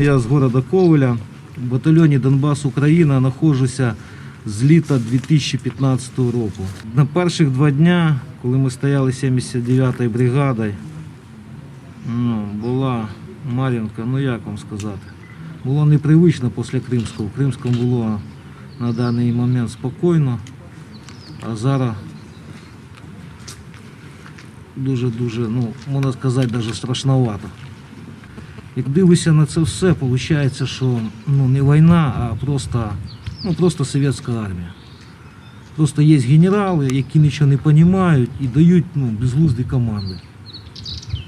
Я з города Ковеля, в батальйоні Донбас Україна знаходжуся з літа 2015 року. На перших два дня, коли ми стояли 79-ю бригадою, ну, була Мар'їнка, ну як вам сказати, було непривично після Кримського. В Кримському було на даний момент спокійно, а зараз дуже-дуже, ну, можна сказати, навіть страшновато. Як дивишся на це все, виходить, що ну, не війна, а просто, ну, просто совєтська армія. Просто є генерали, які нічого не розуміють і дають ну, безглузді команди.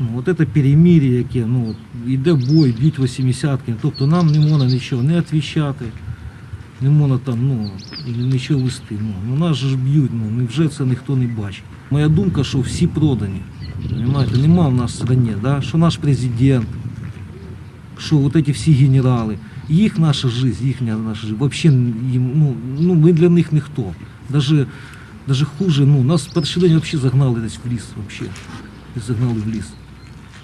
Ну, от це перемир'я, яке ну, йде бой, б'ють 80-ки, тобто нам не можна нічого не відповідати, не можна там ну, нічого вести. Ну, ну, нас же ж б'ють, ну, невже це ніхто не бачить. Моя думка, що всі продані. Понимаєте, нема в нас в стране, да? що наш президент, що вот эти всі генерали, їх наша жизнь, їхня наша жизнь, вообще їм, ну, ну, ми для них ніхто. Даже, даже хуже, ну, нас перший день вообще загнали десь в ліс, вообще. Загнали в ліс.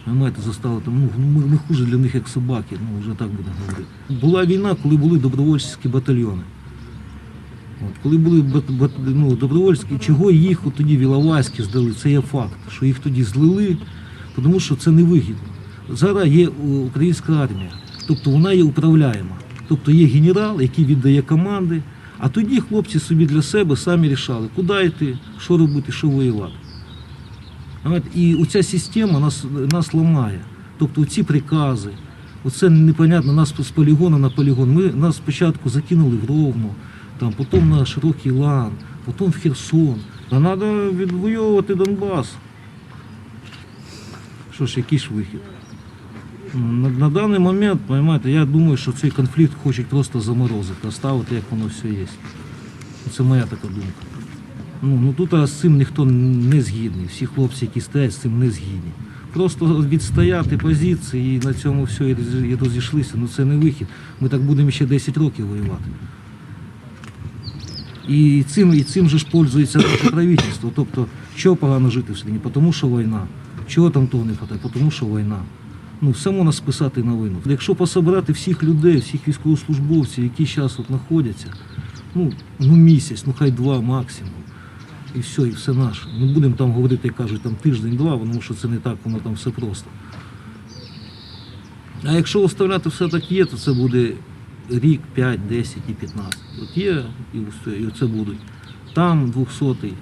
Понимаєте, застали там, ну, ну, ми, ми хуже для них, як собаки, ну, вже так буде говорити. Була війна, коли були добровольчі батальйони. От, коли були ну, добровольські, чого їх тоді в Іловайські здали, це є факт, що їх тоді злили, тому що це невигідно. Зараз є українська армія, тобто вона є управляєма. Тобто є генерал, який віддає команди, а тоді хлопці собі для себе самі рішали, куди йти, що робити, що воювати. І оця система нас, нас ламає. Тобто ці прикази, оце непонятно, нас з полігону на полігон. Ми нас спочатку закинули в Ровно, там, потім на Широкий Лан, потім в Херсон. А треба відвоювати Донбас. Що ж, який ж вихід? На, на даний момент, понимаєте, я думаю, що цей конфлікт хочуть просто заморозити, оставити, як воно все є. Це моя така думка. Ну, ну тут а з цим ніхто не згідний. Всі хлопці, які стоять, з цим не згідні. Просто відстояти позиції і на цьому все і розійшлися. Ну це не вихід. Ми так будемо ще 10 років воювати. І цим, і цим же ж пользується наше правительство. Тобто, чого погано жити в селі? Тому що війна. Чого там того не вистачає? Тому що війна. Ну, можна списати на війну. Якщо пособирати всіх людей, всіх військовослужбовців, які зараз от знаходяться, ну, ну місяць, ну хай два максимум. І все, і все наше. Не будемо там говорити, як кажуть, там тиждень-два, тому що це не так, воно там все просто. А якщо оставляти все так є, то це буде рік, 5, 10 і 15. От є і все, і це будуть. Там 200,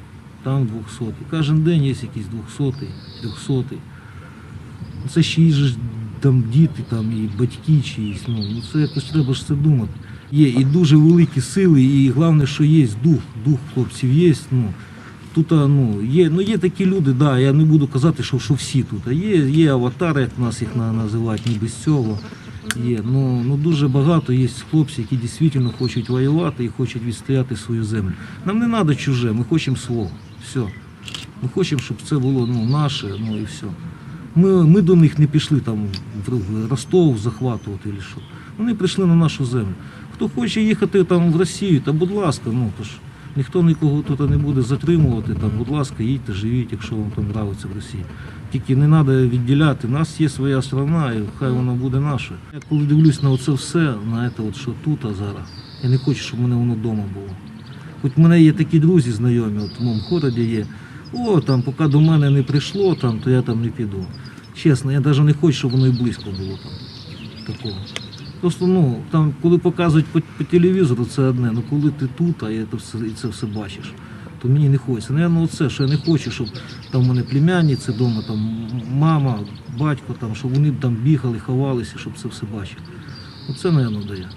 там 200. Кожен день є якийсь 200, 300. Це ще й же там діти, там і батьки чиїсь. Ну, ну це якось треба ж це думати. Є і дуже великі сили, і головне, що є дух, дух хлопців є. Ну, тут ну, є, ну, є такі люди, да, я не буду казати, що, що всі тут. Є, є аватари, як нас їх на- називають, ніби з цього. Є. Ну, ну, дуже багато є хлопців, які дійсно хочуть воювати і хочуть відстояти свою землю. Нам не треба чуже, ми хочемо свого. Все. Ми хочемо, щоб це було ну, наше, ну і все. Ми, ми до них не пішли там в Ростов захватувати чи що. Вони прийшли на нашу землю. Хто хоче їхати там в Росію, то будь ласка, ну то ж ніхто нікого тут не буде затримувати. Там, будь ласка, їдьте, живіть, якщо вам там подобається в Росії. Тільки не треба відділяти. У нас є своя страна, і хай вона буде наша. Я коли дивлюсь на це все, на це, от, що тут, а зараз, я не хочу, щоб мене воно вдома було. Хоч в мене є такі друзі знайомі, от в моєму городі є. О, там, поки до мене не прийшло, там, то я там не піду. Чесно, я навіть не хочу, щоб воно і близько було там. Такого. Просто ну, там, коли показують по, по телевізору, це одне, ну коли ти тут, а я це все, і це все бачиш, то мені не хочеться. Наверно, оце, що я не хочу, щоб там в мене племянниці вдома, там мама, батько, там, щоб вони там бігали, ховалися, щоб це все бачили. Оце, мабуть, дає.